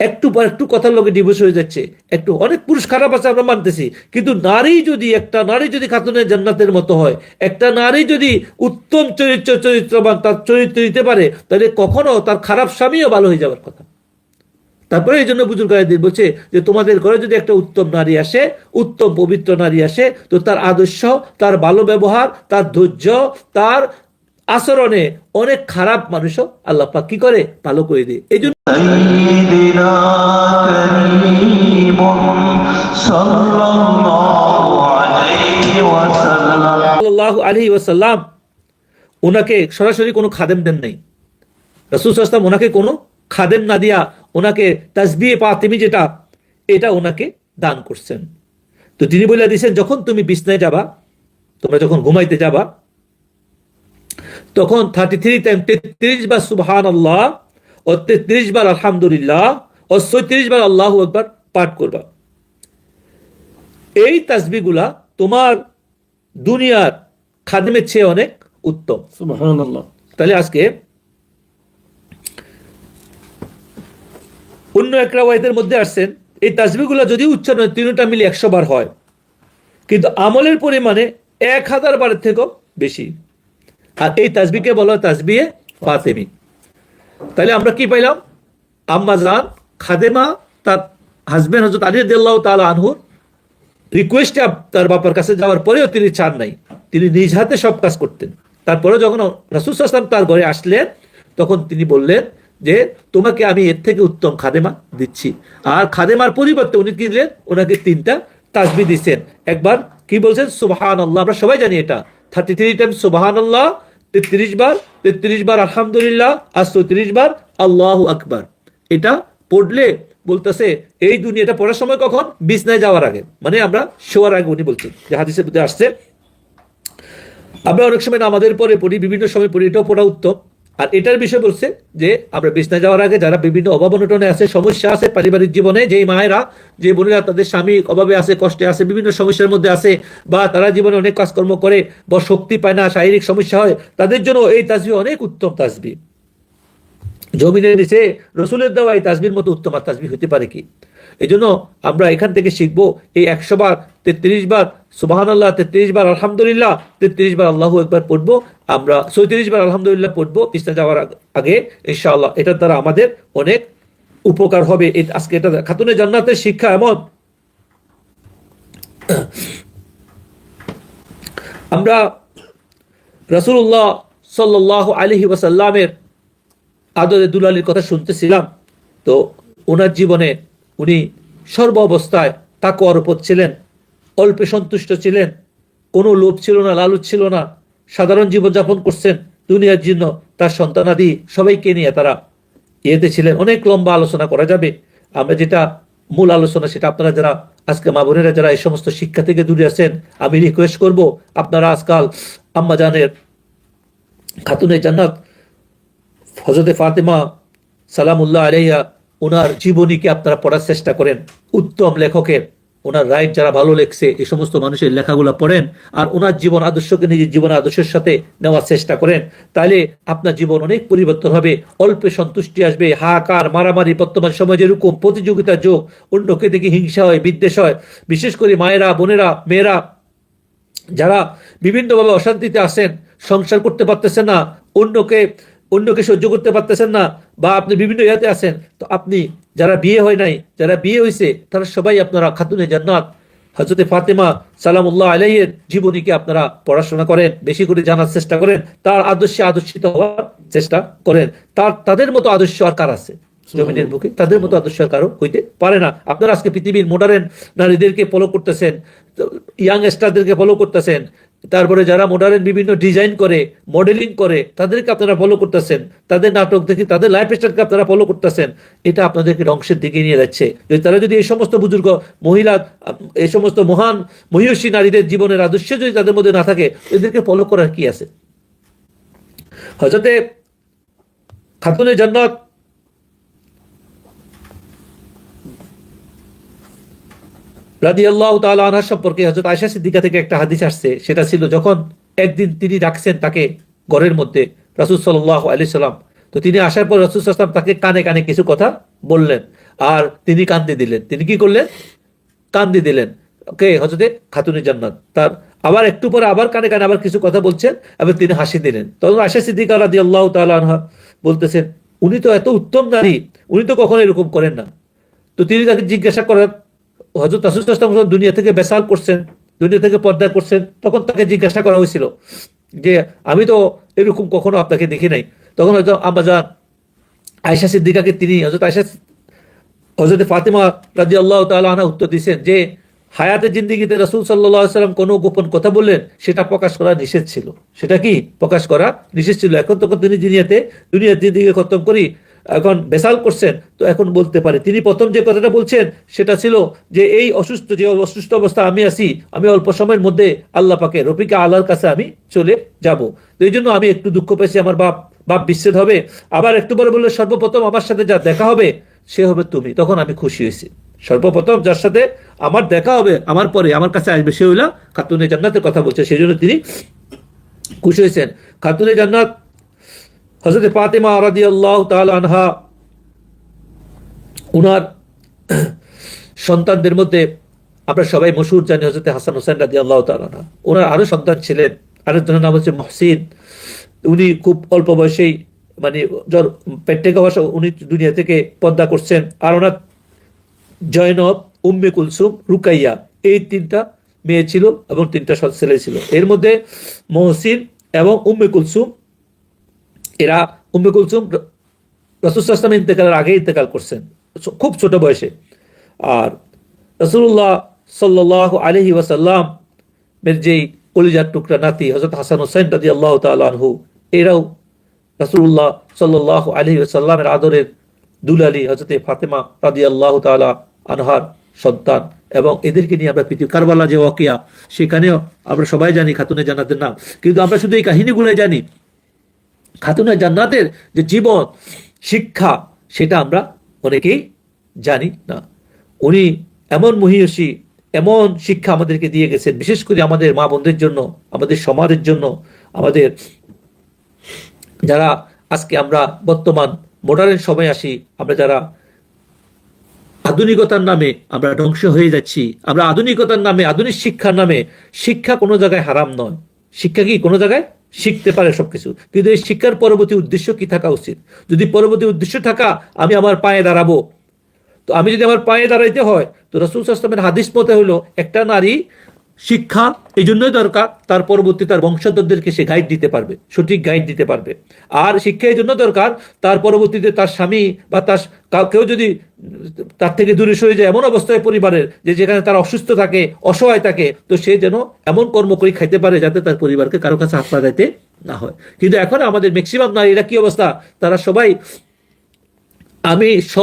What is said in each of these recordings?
একটু পর একটু কথার লোকে ডিভোর্স হয়ে যাচ্ছে। একটু অনেক পুরুষ খারাপ আছে আমরা মানতেছি। কিন্তু নারী যদি, একটা নারী যদি খাতুনের জান্নাতের মতো হয়, একটা নারী যদি উত্তম চরিত্র, চরিত্রবান তার চরিত্র দিতে পারে, তাহলে কখনো তার খারাপ স্বামীও ভালো হয়ে যাওয়ার কথা। তারপরে এই জন্য বুজুর্গ বলছে যে, তোমাদের ঘরে যদি একটা উত্তম নারী আসে, উত্তম পবিত্র নারী আসে, তো তার আদর্শ, তার ভালো ব্যবহার, তার ধৈর্য, তার আচরণে অনেক খারাপ মানুষও আল্লাহ পাক কি করে? ভালো করে দেয়। এই জন্য ওনাকে সরাসরি কোনো খাদেম দেন নাই। রসুল সাল্লাম ওনাকে কোনো খাদেম না দিয়া ওনাকে তাজবিয়ে পা তুমি যেটা এটা ওনাকে দান করছেন। তো তিনি বলে দিয়েছেন যখন তুমি বিছনায় যাবা তোমরা যখন ঘুমাইতে যাবা তখন থার্টি থ্রি টাইম তেত্রিশ বার সুবহান আল্লাহ ও তেত্রিশ বার আলহামদুলিল্লাহ ও সৈত্রিশ বার আল্লাহ একবার পাঠ করবা। এই তাসবিগুলা তোমার দুনিয়ার খাদেমের চেয়ে অনেক উত্তম। তাহলে আজকে অন্য একটা ওয়াইদের মধ্যে আসছেন এই তাসবিগুলো যদি উচ্চারণ তিনটা মিলে একশো বার হয় কিন্তু আমলের পরিমাণে এক হাজার বারের থেকেও বেশি। আর এই তাসবিকে বলা হয় তাসবিয়ে ফাতেমি। তাহলে আমরা কি পাইলাম? আম্মা জান, খাদেমা, তার হাজবেন্ড হজরত আলী দিল্লাহ তালা আনহুর রিকোয়েস্টে তার বাবার কাছে যাওয়ার পরেও তিনি চান নাই। তিনি নিজ হাতে সব কাজ করতেন। তারপরে যখন রাসুল আসলাম তার ঘরে আসলেন, তখন তিনি বললেন যে, তোমাকে আমি এর থেকে উত্তম খাদেমা দিচ্ছি। আর খাদেমার পরিবর্তে উনি কি দিলেন? ওনাকে তিনটা তাজবি দিচ্ছেন। একবার কি বলছেন? সুবাহান আল্লাহ আমরা সবাই জানি এটা। থার্টি থ্রি টাইম সুবাহান আল্লাহ তেত্রিশ বার তেত্রিশ বার আলহামদুলিল্লাহ আর চৌত্রিশ বার আল্লাহ আকবার এটা পড়লে বলতেছে, এই দুনিয়াটা পড়ার সময় কখন? বিছনায় যাওয়ার আগে। মানে আমরা শোয়ার আগে উনি বলছেন, যে হাদিসের মধ্যে আসছে। আমরা অনেক সময় আমাদের পরে পড়ি, বিভিন্ন সময় পড়ি, এটাও পড়া উত্তম। আর এটার বিষয় বলছে যে, আমরা বিছনায় যাওয়ার আগে যারা বিভিন্ন অভাব অনটনে আছে, সমস্যা আছে পারিবারিক জীবনে, যেই মায়েরা, যে বোনেরা, তাদের স্বামী অভাবে আছে, কষ্টে আছে, বিভিন্ন সমস্যার মধ্যে আছে, বা তারা জীবনে অনেক কাজকর্ম করে, বা শক্তি পায় না, শারীরিক সমস্যা হয়, তাদের জন্য এই তাসবি অনেক উত্তম তাজবি। জমিনের নিচে রসুলের দেওয়া এই তাসবির মতো উত্তম আর তাসবি হতে পারে কি? এই জন্য আমরা এখান থেকে শিখব এই একশো বার, তেত্রিশ বার সুবাহান আল্লাহ তেত্রিশ বার, আলহামদুলিল্লাহ, তেত্রিশ বার আল্লাহ একবার পড়ব। আমরা চৌত্রিশ বার আলহামদুলিল্লাহ পড়ব ইসলাম যাওয়ার আগে ইনশাআল্লাহ। এটার দ্বারা আমাদের অনেক উপকার হবে। আজকে এটা খাতুনে জান্নাতের শিক্ষা এমন। আমরা রসুল্লাহ সাল্লাহ আলহি ওয়াসাল্লামের আদরে দুলালির কথা শুনতেছিলাম। তো ওনার জীবনে উনি সর্ব অবস্থায় তাকে উপর ছিলেন, অল্পে সন্তুষ্ট ছিলেন, কোনো লোভ ছিল না, লালুচ ছিল না, সাধারণ জীবনযাপন করছেন, দুনিয়ার জন্য তার সন্তানাদি সবাইকে নিয়ে তারা। ইয়েতে ছিলেন অনেক লম্বা আলোচনা করা যাবে। আমরা যেটা মূল আলোচনা, সেটা আপনারা যারা আজকে মা বোনেরা যারা এই সমস্ত শিক্ষা থেকে দূরে আছেন, আমি রিকোয়েস্ট করব, আপনারা আজকাল আম্মা জানের খাতুনে জান্নাত হজরতে ফাতেমা সালামুল্লাহ আলাইয়া ওনার জীবনীকে আপনারা পড়ার চেষ্টা করেন। উত্তম লেখকের ওনার রাইট যারা ভালো লেখছে, এই সমস্ত মানুষের লেখাগুলো পড়েন আর ওনার জীবন আদর্শকে নিজের জীবন আদর্শের সাথে নেওয়ার চেষ্টা করেন। তাহলে আপনার জীবন অনেক পরিবর্তন হবে, অল্পে সন্তুষ্টি আসবে, হাহাকার, মারামারি, বর্তমান সময় যেরকম প্রতিযোগিতার যোগ, অন্যকে দেখে হিংসা হয়, বিদ্বেষ হয়। বিশেষ করে মায়েরা, বোনেরা, মেয়েরা, যারা বিভিন্নভাবে অশান্তিতে আসেন সংসার করতে পারতেছে না, অন্যকে অন্যকে সহ্য করতে পারতেছেন না বা আপনি বিভিন্ন ইয়াতে আছেন তো আপনি যারা বিয়ে হয় নাই যারা বিয়ে হয়েছে তারা সবাই আপনারা খাতুনে জান্নাত। হজরতে ফাতেমা সালামুল্লাহ আলাইয়ের জীবনীকে আপনারা পড়াশোনা করেন বেশি করে জানার চেষ্টা করেন তার আদর্শে আদর্শিত হওয়ার চেষ্টা করেন। তার তাদের মতো আদর্শ আর কার আছে? জমিনের বুকে। তাদের মতো আদর্শ আর কারও হইতে পারে না। আপনারা আজকে পৃথিবীর মডার্ন নারীদেরকে ফলো করতেছেন ইয়াং স্টারদেরকে ফলো করতেছেন তারপরে যারা মডার্ন বিভিন্ন ডিজাইন করে মডেলিং করে, তাদেরকে আপনারা ফলো করতেছেন। তাদের নাটক দেখে, তাদের লাইফ স্টাইলকে আপনারা ফলো করতেছেন। এটা আপনাদেরকে ধ্বংসের দিকে নিয়ে যাচ্ছে। যদি তারা যদি এই সমস্ত বুজুর্গ, মহিলা, এই সমস্ত মহান, মহিষী নারীদের জীবনের আদর্শ যদি তাদের মধ্যে না থাকে, এদেরকে ফলো করার কি আছে? হজরতে খাতুনে জান্নাত রাদি আল্লাহ তালা আনহার সম্পর্কে হজরত আয়সা সিদ্দিকা থেকে একটা হাদিস আসছে। সেটা ছিল যখন একদিন তিনি রাখছেন তাকে ঘরের মধ্যে, রাসুল সাল্লাহ আলি সাল্লাম। তো তিনি আসার পর রসুল সাল্লাম তাকে কানে কানে কিছু কথা বললেন। আর তিনি কান্দে দিলেন। তিনি কি করলেন? কান্দে দিলেন। ওকে হজরতে খাতুনে জান্নাত। তার আবার একটু পরে আবার কানে কানে আবার কিছু কথা বলছেন এবং তিনি হাসি দিলেন। তখন আশা সিদ্দিকা রাদি আল্লাহ তালহা বলতেছেন, উনি তো এত উত্তম নারী, উনি তো কখনো এরকম করেন না। তো তিনি তাকে জিজ্ঞাসা করেন হজরত আসুস্তাম দুনিয়া থেকে বেসাল করছেন, দুনিয়া থেকে পর্দা করছেন, তখন তাকে জিজ্ঞাসা করা হয়েছিল যে, আমি তো এরকম কখনো আপনাকে দেখি নাই। তখন হয়তো আমাজান আয়সা সিদ্দিকাকে তিনি হজরত আয়সা হজরত ফাতিমা রাজি আল্লাহ তালা উত্তর দিচ্ছেন যে, হায়াতে জিন্দিগিতে রসুল সাল্লাম কোনো গোপন কথা বললেন, সেটা প্রকাশ করা নিষেধ ছিল। সেটা কি? প্রকাশ করা নিষেধ ছিল। এখন তখন তিনি দুনিয়াতে, দুনিয়ার জিন্দিগি খতম করি এখন বেসাল করছেন, তো এখন বলতে পারে। তিনি প্রথম যে কথাটা বলছেন, সেটা ছিল যে, এই অসুস্থ, যে অসুস্থ অবস্থা আমি আছি, আমি অল্প সময়ের মধ্যে আল্লাহ পাকে, রফিকা আল্লাহর কাছে আমি চলে যাব। তো এই জন্য আমি একটু দুঃখ পেয়েছি, আমার বাপ বাপ বিচ্ছেদ হবে। আবার একটু পরে বললে, সর্বপ্রথম আমার সাথে যা দেখা হবে, সে হবে তুমি। তখন আমি খুশি হয়েছি। সর্বপ্রথম যার সাথে আমার দেখা হবে, আমার পরে আমার কাছে আসবে, সে হইলা খাতুনে জান্নাতের কথা বলছে। সেই জন্য তিনি খুশি হয়েছেন। খাতুনে জান্নাত হজরত ফাতেমা রাদি আল্লাহ আনহা, উনার সন্তানদের মধ্যে আমরা সবাই মশুর জানি হজরত হাসান হোসেন রাজি আল্লাহ তালা ওনার আরও সন্তান ছিলেন, আরেকজনের নাম হচ্ছে মহসিন। উনি খুব অল্প বয়সেই মানে জ্বর, পেট বসা উনি দুনিয়া থেকে পদ্মা করছেন। আর ওনার জয়নব উম্মে কুলসুম রুকাইয়া, এই তিনটা মেয়ে ছিল এবং তিনটা ছেলে ছিল। এর মধ্যে মহসিন এবং উম্মে কুলসুম এরা উম্মে কুলসুম রসুলাম ইন্তেকালের আগে ইন্তেকাল করছেন খুব ছোট বয়সে। আর রসুল্লাহ সাল্লাহ আলহি ওয়াসাল্লাম এর যেই কলিজার টুকরা নাতি হজরত হাসান হোসেন রাজি আল্লাহ তালহু এরাও রসুল্লাহ সাল্লাহ আলহি ওয়াসাল্লামের আদরের দুলালি হজরত ফাতেমা রাজি আল্লাহ তালা আনহার সন্তান এবং এদেরকে নিয়ে আমরা পৃথিবী কারবালা যে ওয়াকিয়া, সেখানেও আমরা সবাই জানি খাতুনে জান্নাতের নাম। কিন্তু আমরা শুধু এই কাহিনীগুলোই জানি খাতুনে জান্নাতের যে জীবন, শিক্ষা, সেটা আমরা অনেকেই জানি না। উনি এমন মহিষী এমন শিক্ষা আমাদেরকে দিয়ে গেছেন, বিশেষ করে আমাদের মা বোনদের জন্য, আমাদের সমাজের জন্য, আমাদের যারা আজকে আমরা বর্তমান মডার্ন সময় আসি, আমরা যারা আধুনিকতার নামে আমরা ধ্বংস হয়ে যাচ্ছি, আমরা আধুনিকতার নামে, আধুনিক শিক্ষার নামে, শিক্ষা কোনো জায়গায় হারাম নয়। শিক্ষা কি কোনো জায়গায়? শিখতে পারে সবকিছু। কিন্তু এই শিক্ষার পরবর্তী উদ্দেশ্য কি থাকা উচিত? যদি পরবর্তী উদ্দেশ্য থাকা, আমি আমার পায়ে দাঁড়াবো। তো আমি যদি আমার পায়ে দাঁড়াইতে হয়, তো রসুল আসলামের হাদিস মতে হলো, একটা নারী শিক্ষা এই জন্যই দরকার, তার পরবর্তী তার বংশধরদেরকে সে গাইড দিতে পারবে, সঠিক গাইড দিতে পারবে। আর শিক্ষা এই জন্য দরকার, তার পরবর্তীতে তার স্বামী বা তার কেউ যদি তার থেকে দূরে সরে যায়, এমন অবস্থায় পরিবারের যে যেখানে তার অসুস্থ থাকে, অসহায় থাকে, তো সে যেন এমন কর্ম করে খাইতে পারে যাতে তার পরিবারকে কারও কাছে হাত পাতাইতে না হয়। কিন্তু এখন আমাদের ম্যাক্সিমাম নারীরা কি অবস্থা? তারা সবাই আমি স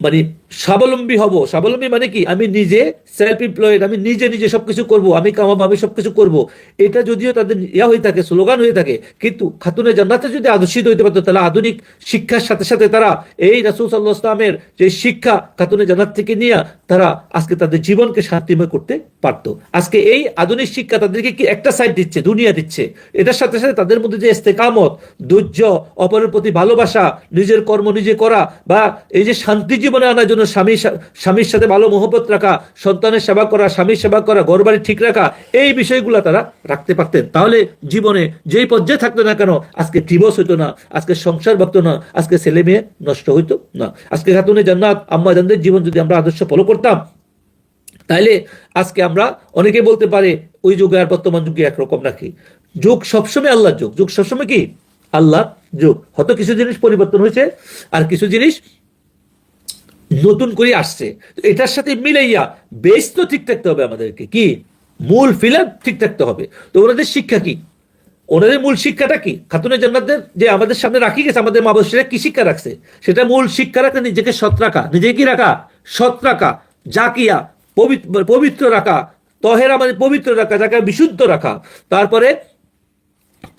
মানে স্বাবলম্বী হব। স্বাবলম্বী মানে কি? আমি নিজে সেলফ এমপ্লয়েড আমি নিজে নিজে সবকিছু করব, আমি কামাবো, আমি সবকিছু করব। এটা যদিও তাদের ইয়া হয়ে থাকে, স্লোগান হয়ে থাকে, কিন্তু খাতুনে জান্নাতে যদি আদর্শিত হইতে পারতো, তাহলে আধুনিক শিক্ষার সাথে সাথে তারা এই রাসুল সাল্লাহ ইসলামের যে শিক্ষা খাতুনে জান্নাত থেকে নিয়ে তারা আজকে তাদের জীবনকে শান্তিময় করতে পারত। আজকে এই আধুনিক শিক্ষা তাদেরকে কি একটা সাইড দিচ্ছে, দুনিয়া দিচ্ছে? এটার সাথে সাথে তাদের মধ্যে যে ইস্তেকামত, ধৈর্য, অপরের প্রতি ভালোবাসা, নিজের কর্ম নিজে করা বা এই যে শান্তি জীবনে আনার জন্য স্বামী স্বামীর সাথে ভালো মহব্বত রাখা, সন্তানের সেবা করা, স্বামীর সেবা করা, ঘর বাড়ি ঠিক রাখা, এই বিষয়গুলো তারা রাখতে পারতেন। তাহলে জীবনে যেই পর্যায়ে থাকতো না কেন, আজকে ডিভোর্স হইতো না, আজকে সংসার ভাবতো না, আজকে ছেলে মেয়ে নষ্ট হইতো না। আজকে খাতুনে জান্নাত, আম্মা জানদের জীবন যদি আমরা আদর্শ ফলো করতাম, তাইলে আজকে আমরা অনেকে বলতে পারে, ওই যুগে আর বর্তমান যুগে একরকম নাকি? যুগ সবসময় আল্লাহর যুগ। যুগ সবসময় কি? আল্লাহ যুগ। হয়তো কিছু জিনিস পরিবর্তন হয়েছে, আর কিছু জিনিস নতুন করে আসছে। এটার সাথে মিলাইয়া বেশ তো ঠিক থাকতে হবে আমাদেরকে। কি? মূল ফিলার ঠিক থাকতে হবে। তো ওনাদের শিক্ষা কি? ওনাদের মূল শিক্ষাটা কি? খাতুনে জান্নাতদের যে আমাদের সামনে রাখি গেছে, আমাদের মা বসে কি শিক্ষা রাখছে? সেটা মূল শিক্ষা রাখা, নিজেকে সৎ রাখা। নিজেকে কি রাখা? সৎ রাখা, জাকিয়া পবিত্র রাখা, তহেরা মানে পবিত্র রাখা, যাকে বিশুদ্ধ রাখা। তারপরে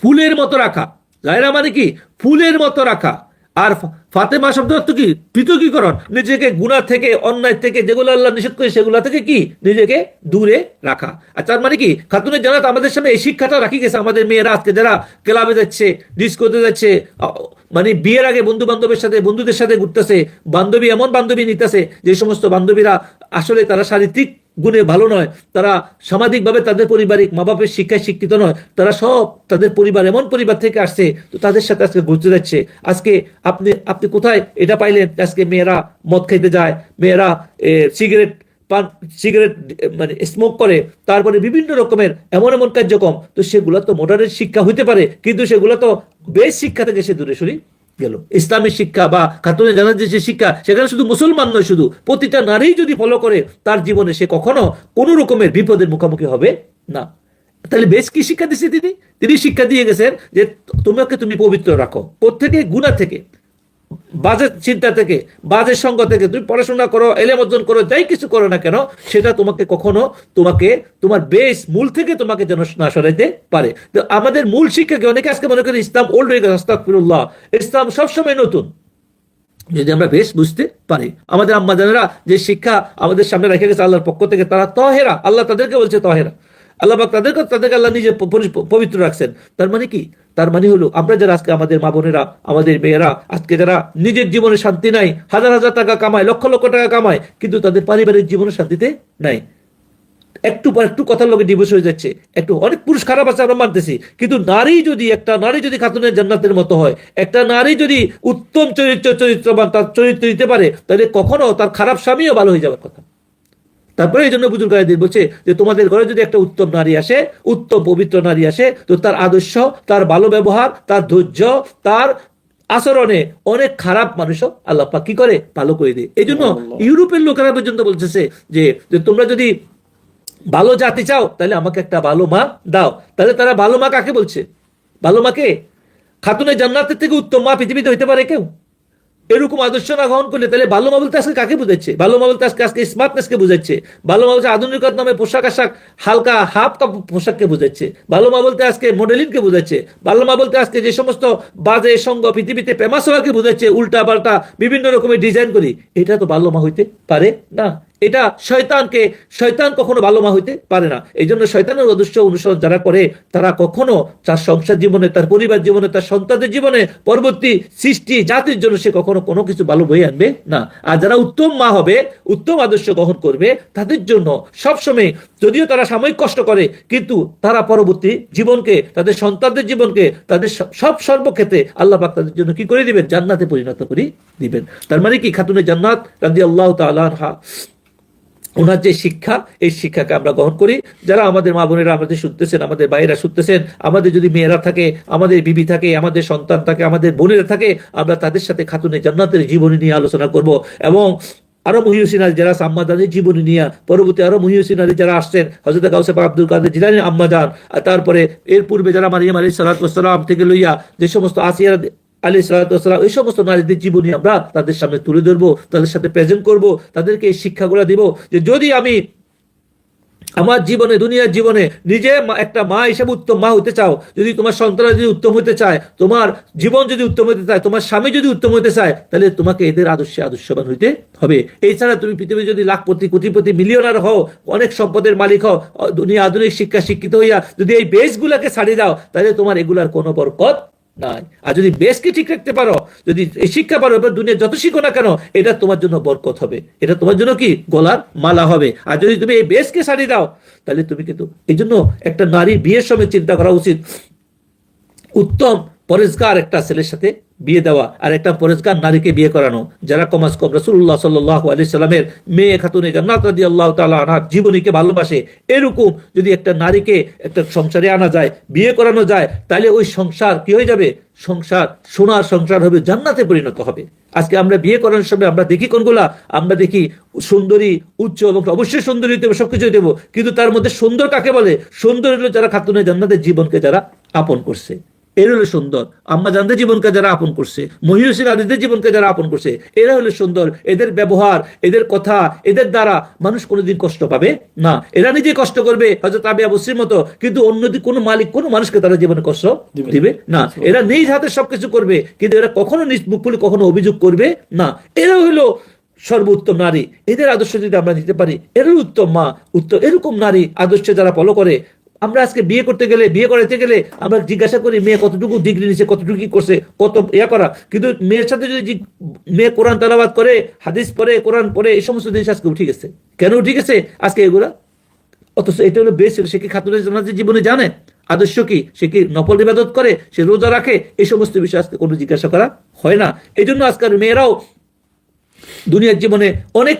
ফুলের মতো রাখা। জায়রা মানে কি? ফুলের মতো রাখা। আর ফাতেমা শব্দ অর্থ কি? পৃথকীকরণ। নিজেকে গুণা থেকে, অন্যায় থেকে, যেগুলো আল্লাহ নিষেধ করে, সেগুলো থেকে কি? নিজেকে দূরে রাখা। আর তার মানে কি? খাতুনের জানাত আমাদের সামনে এই শিক্ষাটা রাখি গেছে। আমাদের মেয়েরা আজকে যারা ক্লাবে যাচ্ছে ডিস্কোতে যাচ্ছে মানে বিয়ের আগে বন্ধু বান্ধবের সাথে, বন্ধুদের সাথে ঘুরতেছে, বান্ধবী এমন বান্ধবী নিতেছে, যে সমস্ত বান্ধবীরা আসলে তারা শারীরিক গুণে ভালো নয়, তারা সামাজিকভাবে তাদের পারিবারিক মা বাপের শিক্ষায় শিক্ষিত নয়, তারা সব তাদের পরিবার, এমন পরিবার থেকে আসছে তো তাদের সাথে আজকে ঘুরতে যাচ্ছে। আজকে আপনি আপনি কোথায়? এটা পাইলেন আজকে মেয়েরা মদ খাইতে যায়, মেয়েরা সিগারেট পান, সিগারেট মানে স্মোক করে। তারপরে বিভিন্ন রকমের এমন এমন কার্যক্রম। তো সেগুলো তো মডার্নের শিক্ষা হইতে পারে, কিন্তু সেগুলো তো বেশ শিক্ষা থেকে সে দূরে সরি। গেল। ইসলামের শিক্ষা বা খাতুনে জানার যে শিক্ষা, সেখানে শুধু মুসলমান নয়, শুধু প্রতিটা নারী যদি ফলো করে, তার জীবনে সে কখনো কোনো রকমের বিপদের মুখোমুখি হবে না। তাহলে বেশ কি শিক্ষা দিচ্ছে তিনি তিনি শিক্ষা দিয়ে গেছেন যে তোমাকে তুমি পবিত্র রাখো। প্রত্যেকে গুণা থেকে। বাজে চিন্তা থেকে বাজে সঙ্গ থেকে তুমি পড়াশোনা করো, এলেম অর্জন করো, যাই কিছু করো না কেন, সেটা তোমাকে কখনো তোমাকে, তোমার বেস মূল থেকে তোমাকে যেন না সরাইতে পারে। তো আমাদের মূল শিক্ষাকে অনেকে আজকে মনে করি ইসলাম ওল্ড হয়ে গেছে, আস্তাগফিরুল্লাহ। ইসলাম সবসময় নতুন। যদি আমরা বেশ বুঝতে পারি, আমাদের আম্মা জানেরা যে শিক্ষা আমাদের সামনে রেখে গেছে আল্লাহর পক্ষ থেকে, তারা তহেরা। আল্লাহ তাদেরকে বলছে তহেরা। আল্লাহ তাদেরকে তাদেরকে আল্লাহ নিজে পবিত্র রাখছেন। তার মানে কি? তার মানে হলো, আমরা যারা আজকে আমাদের মা বোনেরা, আমাদের মেয়েরা, আজকে যারা নিজের জীবনে শান্তি নাই, হাজার হাজার টাকা কামায়, লক্ষ লক্ষ টাকা কামায়, কিন্তু তাদের পারিবারিক জীবনে শান্তিতে নাই। একটু পর একটু কথার লোকে ডিভোর্স হয়ে যাচ্ছে। একটু অনেক পুরুষ খারাপ আছে, আমরা মানতেছি। কিন্তু নারী যদি একটা নারী যদি খাতুনের জান্নাতের মতো হয়, একটা নারী যদি উত্তম চরিত্র, চরিত্রবান তার চরিত্র দিতে পারে, তাহলে কখনো তার খারাপ স্বামীও ভালো হয়ে যাওয়ার কথা। তারপরে এই জন্য বুজুর্গ আয়াদিন বলছে যে তোমাদের ঘরে যদি একটা উত্তম নারী আসে উত্তম পবিত্র নারী আসে তো তার আদর্শ তার ভালো ব্যবহার তার ধৈর্য তার আচরণে অনেক খারাপ মানুষও আল্লাহ কি করে? ভালো করে দিয়ে। এই জন্য ইউরোপের লোকেরা পর্যন্ত বলতেছে যে যে তোমরা যদি ভালো জাতি চাও তাহলে আমাকে একটা ভালো মা দাও। তাহলে তারা ভালো মা কাকে বলছে? ভালো মাকে খাতুনের জান্নাতের থেকে উত্তম মা পৃথিবীতে হইতে পারে কেউ? এরকম আদর্শ না গ্রহণ করলে তাহলে ভালো মা বলতে আজকে কাকে বুঝাচ্ছে? ভালো মা বলতে আজকে আজকে স্মার্টনেসকে বুঝাচ্ছে। ভালো মা বলতে আধুনিকতার নামে পোশাক আশাক হালকা হাফ কাপ পোশাককে বুঝাচ্ছে। ভালো মা বলতে আজকে মডেলিংকে বুঝাচ্ছে। ভালো মা বলতে আজকে যে সমস্ত বাজে সঙ্গ পৃথিবীতে প্রেমাসভাকে বুঝাচ্ছে উল্টা পাল্টা বিভিন্ন রকমের ডিজাইন করি। এটা তো ভালো মা হইতে পারে না। এটা শয়তানকে, শয়তান কখনো ভালো মা হইতে পারে না। এই জন্য শয়তানের আদর্শ অনুসরণ যারা করে, তারা কখনো তার সংসার জীবনে, তার পরিবার জীবনে, তার সন্তানদের জীবনে পরবর্তী সৃষ্টি, জাতির জন্য সে কখনো কোনো কিছু ভালো বই আনবে না। আর যারা উত্তম মা হবে, উত্তম আদর্শ গ্রহণ করবে, তাদের জন্য সবসময় যদিও তারা সাময়িক কষ্ট করে, কিন্তু তারা পরবর্তী জীবনকে, তাদের সন্তানদের জীবনকে, তাদের সব- সর্বক্ষেত্রে আল্লাহ পাক তাদের জন্য কি করে দিবেন? জান্নাতে পরিণত করে দিবেন। তার মানে কি? খাতুনে জান্নাত রাজি আল্লাহ তাআলা ওনার যে শিক্ষা, এই শিক্ষাকে আমরা গ্রহণ করি। যারা আমাদের মা বোনেরা আমাদের শুনতেছেন, আমাদের ভাইয়েরা শুনতেছেন, আমাদের যদি মেয়েরা থাকে, আমাদের বিবি থাকে, আমাদের সন্তান থাকে, আমাদের বোনেরা থাকে, আমরা তাদের সাথে খাতুনে জান্নাতের জীবনী নিয়ে আলোচনা করব এবং আরও মহিউসিনারি যারা সাম্মাদানের জীবনী নিয়ে, পরবর্তী আরও মহিউসিনারি যারা আসছেন হজরত গাউসেফ আব্দুল কাদের জিলানি আম্মাজান আর তারপরে এর পূর্বে যারা মারিয়াম আলী সালাতাম থেকে লইয়া যে সমস্ত আসিয়া আলী সালাতাম এই সমস্ত নারীদের জীবনী আমরা তাদের সামনে তুলে ধরবো, তাদের সাথে প্রেজেন্ট করব, তাদেরকে এই শিক্ষাগুলো দিব যে যদি আমি আমার জীবনে, দুনিয়ার জীবনে নিজে একটা মা হিসেবে উত্তম মা হতে চাও, যদি তোমার সন্তান যদি উত্তম হতে চায়, তোমার জীবন যদি উত্তম হতে চায়, তোমার স্বামী যদি উত্তম হতে চায়, তাহলে তোমাকে এদের আদর্শে আদর্শবান হইতে হবে। এছাড়া তুমি পৃথিবী যদি লাখপতি, কোটিপতি, মিলিয়নার হও, অনেক সম্পদের মালিক হও, দুনিয়া আধুনিক শিক্ষা শিক্ষিত হইয়া যদি এই বেসগুলাকে ছাড়িয়ে দাও তাহলে তোমার এগুলার কোনো বরকত নাই। আর যদি বেশকে ঠিক রাখতে পারো, যদি এই শিক্ষা পারো, এবার দুনিয়া যত শিখো না কেন, এটা তোমার জন্য বরকত হবে। এটা তোমার জন্য কি? গলার মালা হবে। আর যদি তুমি এই বেশকে সারিয়ে দাও, তাহলে তুমি কিন্তু এই জন্য একটা নারী বিয়ের সময় চিন্তা করা উচিত। উত্তম পরিষ্কার একটা ছেলের সাথে বিয়ে দেওয়া আর একটা পরিষ্কার নারীকে বিয়ে করানো। যারা কমাস কম রসুল্লাহ সাল্লাহ আলি সাল্লামের মেয়ে খাতুনে আল্লাহ তালা আনার জীবনীকে ভালোবাসে, এরকম যদি একটা নারীকে একটা সংসারে আনা যায়, বিয়ে করানো যায়, তাহলে ওই সংসার কি হয়ে যাবে? সংসার, সোনার সংসার হবে, জান্নাতে পরিণত হবে। আজকে আমরা বিয়ে করানোর সময় আমরা দেখি কোনগুলা? আমরা দেখি সুন্দরী, উচ্চ এবং অবশ্যই সুন্দরী দেবো সবকিছু দেবো। কিন্তু তার মধ্যে সুন্দর কাকে বলে? সুন্দর হলো যারা খাতুনে জান্নাতের জীবনকে যারা আপন করছে। এর হলো সুন্দর। আম্মা জানদের জীবনকে যারা আপন করছে মহিউসির আদিদের জীবনকে যারা আপন করছে এরা হলো সুন্দর। এদের ব্যবহার এদের কথা এদের দ্বারা মানুষ কোনোদিন কষ্ট পাবে না। এরা নিজে কষ্ট করবে হয়তো তাবে আবশ্রীর মতো কিন্তু অন্য দিক কোনো মালিক কোনো মানুষকে তারা জীবনে কষ্ট দিবে না। এরা নিজ হাতে সবকিছু করবে কিন্তু এরা কখনো নিজ মুখ খুলে কখনো অভিযোগ করবে না। এরা হলো সর্বোত্তম নারী। এদের আদর্শ যদি আমরা নিতে পারি এরও উত্তম মা। উত্তম এরকম নারী আদর্শে যারা ফলো করে আমরা আজকে বিয়ে করতে গেলে, বিয়ে করাতে গেলে আমরা জিজ্ঞাসা করি, মেয়ে, কতটুকু ডিগ্রি নিচ্ছে কতটুকু করছে, কত ইয়া করা? কিন্তু মেয়ের সাথে যদি মেয়ে কোরআন তালাবাদ করে, হাদিস পরে কোরআন পড়ে, এই সমস্ত জিনিস আজকে উঠে গেছে। কেন উঠে গেছে? আজকে এগুলা? অথচ এটা হলো বেশ সে কি খাতুনের জীবনে জানে? আদর্শ কি? সে কি নকল ইবাদত করে? সে রোজা রাখে? এই সমস্ত বিষয় আজকে কোনো জিজ্ঞাসা করা হয় না। এই জন্য আজকাল মেয়েরাও দুনিয়ার জীবনে অনেক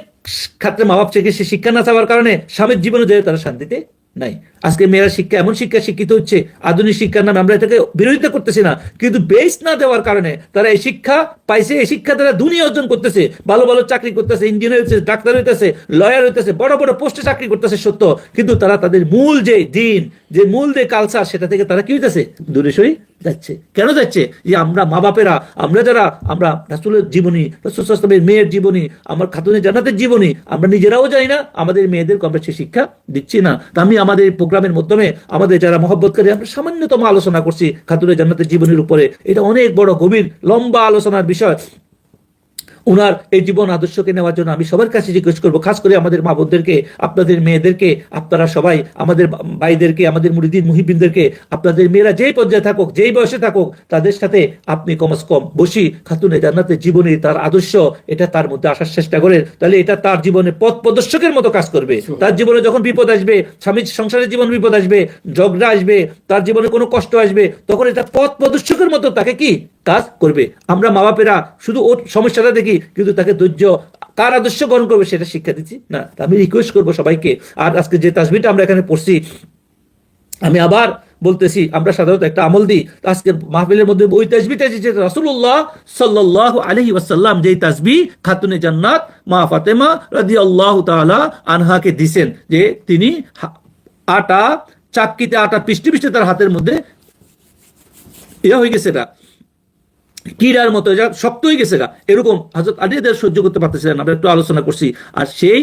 ক্ষেত্রে মা বাপ থেকে সে শিক্ষা না চাওয়ার কারণে স্বামীর জীবনে যায় তারা শান্তিতে নাই। আজকে মেয়েরা শিক্ষা, এমন শিক্ষা শিক্ষিত হচ্ছে, আধুনিক শিক্ষার নামে আমরা এটাকে বিরোধিতা করতেছি না। কিন্তু বেস না দেওয়ার কারণে তারা এই শিক্ষা পাইছে, এই শিক্ষা তারা দুনিয়া অর্জন করতেছে। ভালো ভালো চাকরি করতেছে, ইঞ্জিনিয়ার হইতেছে, ডাক্তার হইতেছে লয়ার হইতেছে, বড় বড় পোস্টে চাকরি করতেছে, সত্য। কিন্তু তারা তাদের মূল যে দিন যে মূল যে কালচার সেটা থেকে তারা কি হইতেছে? দূরে সই যাচ্ছে। কেন যাচ্ছে? যে আমরা মা বাপেরা আমরা যারা, আমরা রাসুলের জীবনী রাসুলের মেয়ের জীবনী, আমার খাতুনের জান্নাতের জীবনী, আমরা নিজেরাও জানি না, আমাদের মেয়েদেরকে আমরা সে শিক্ষা দিচ্ছি না। আমি আমাদের প্রোগ্রামের মাধ্যমে, আমাদের যারা মহব্বতকারী, আমরা সামান্যতম আলোচনা করছি খাতুনের জান্নাতের জীবনীর উপরে। এটা অনেক বড় গভীর, লম্বা আলোচনার বিষয়। ওনার এই জীবন আদর্শকে নেওয়ার জন্য আমি সবার কাছে জিজ্ঞেস করব। খাস করে আমাদের মা বোনদেরকে আপনাদের মেয়েদেরকে আপনারা সবাই আমাদের ভাইদেরকে আমাদের মুরিদিন মুহিবিনদেরকে আপনাদের মেয়েরা যেই পর্যায়ে থাকুক যেই বয়সে থাকুক তাদের সাথে আপনি কমস কম বসি খাতুনে জান্নাতের জীবনে তার আদর্শ এটা তার মধ্যে আসার চেষ্টা করেন। তাহলে এটা তার জীবনে পথ প্রদর্শকের মতো কাজ করবে। তার জীবনে যখন বিপদ আসবে স্বামীর সংসারের জীবন বিপদ আসবে ঝগড়া আসবে তার জীবনে কোনো কষ্ট আসবে তখন এটা পথ প্রদর্শকের মতো তাকে কি কাজ করবে। আমরা মা বাপেরা শুধু ওর সমস্যাটা দেখি, কিন্তু তাকে ধৈর্য, কার আদর্শ গ্রহণ করবে সেটা শিক্ষা দিচ্ছি। না, আমি রিকোয়েস্ট করব সবাইকে। আর আজকে যে তাসবিটা আমরা এখানে পড়ছি, আমি আবার বলতেছি, আমরা সাধারণত একটা আমল দিই। আজকের মাহফিলের মধ্যে ওই তাসবিটা যে রাসূলুল্লাহ সাল্লাল্লাহু আলাইহি ওয়াসাল্লাম যেই তাসবি খাতুনে জান্নাত, মা ফাতেমা রাদিয়াল্লাহু তাআলা আনহাকে দিছেন যে তিনি আটা চাক্কিতে আটা পিষ্টে পিষ্টে তার হাতের মধ্যে, ইয়া হয়ে গেছে এটা। কিরার মতো, যা শক্ত হয়ে গেছে গা। এরকম হাজরত আলী এদের সহ্য করতে পারতেছিলেন আমরা একটু আলোচনা করছি। আর সেই,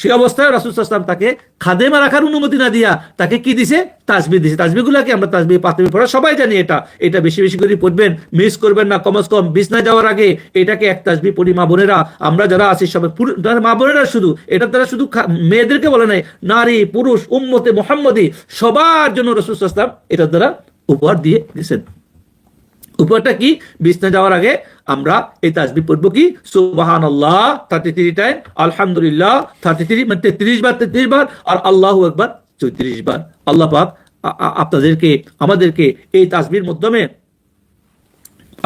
সে অবস্থায় রাসুল সাল্লাম তাকে খাদেমা রাখার অনুমতি না দিয়া তাকে কি দিছে? তাসবি দিছে। তাসবিগুলাকে আমরা তাসবি পাতবি পড়া সবাই জানি এটা। এটা বেশি বেশি করে পড়বেন মিস করবেন না। কমস কম বিছনায় যাওয়ার আগে এটাকে এক তাসবি পড়ি মা বোনেরা। আমরা যারা আছি সবাই মা বোনেরা শুধু, এটা তারা শুধু মেয়েদেরকে বলে নাই, নারী, পুরুষ, উম্মতে মোহাম্মদী, সবার জন্য রসুল সাল্লাম এটা দ্বারা উপহার দিয়ে গেছেন উপরটা কি? বিছনা যাওয়ার আগে আমরা এই তাজবি পড়ব কি? সুবাহান আল্লাহ থার্টি থ্রি টাইম আলহামদুলিল্লাহ থার্টি থ্রি মানে তেত্রিশ বার তেত্রিশ বার, আর আল্লাহ একবার চৌত্রিশ বার। আল্লাহ পাক আপনাদেরকে, আমাদেরকে এই তাজবির মাধ্যমে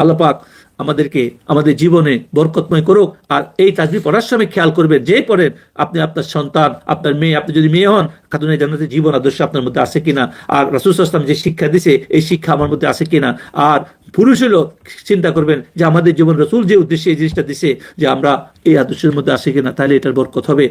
আল্লাহ পাক আমাদেরকে, আমাদের জীবনে বরকতময় করুক। আর এই তাজবি পড়ার সময় খেয়াল করবেন যে পড়েন, আপনি আপনার সন্তান, আপনার মেয়ে, আপনি যদি মেয়ে হন খাতুনের জান্নাতে জীবন আদর্শ আপনার মধ্যে আছে কিনা? আর রাসুল আসলাম যে শিক্ষা দিছে, এই শিক্ষা আমার মধ্যে আছে কিনা? আর পুরুষ হলো চিন্তা করবেন যে আমাদের জীবন রসুল যে উদ্দেশ্যে এই জিনিসটা দিছে, যে আমরা এই আদর্শের মধ্যে আসে কিনা, তাহলে এটার বরকত হবে।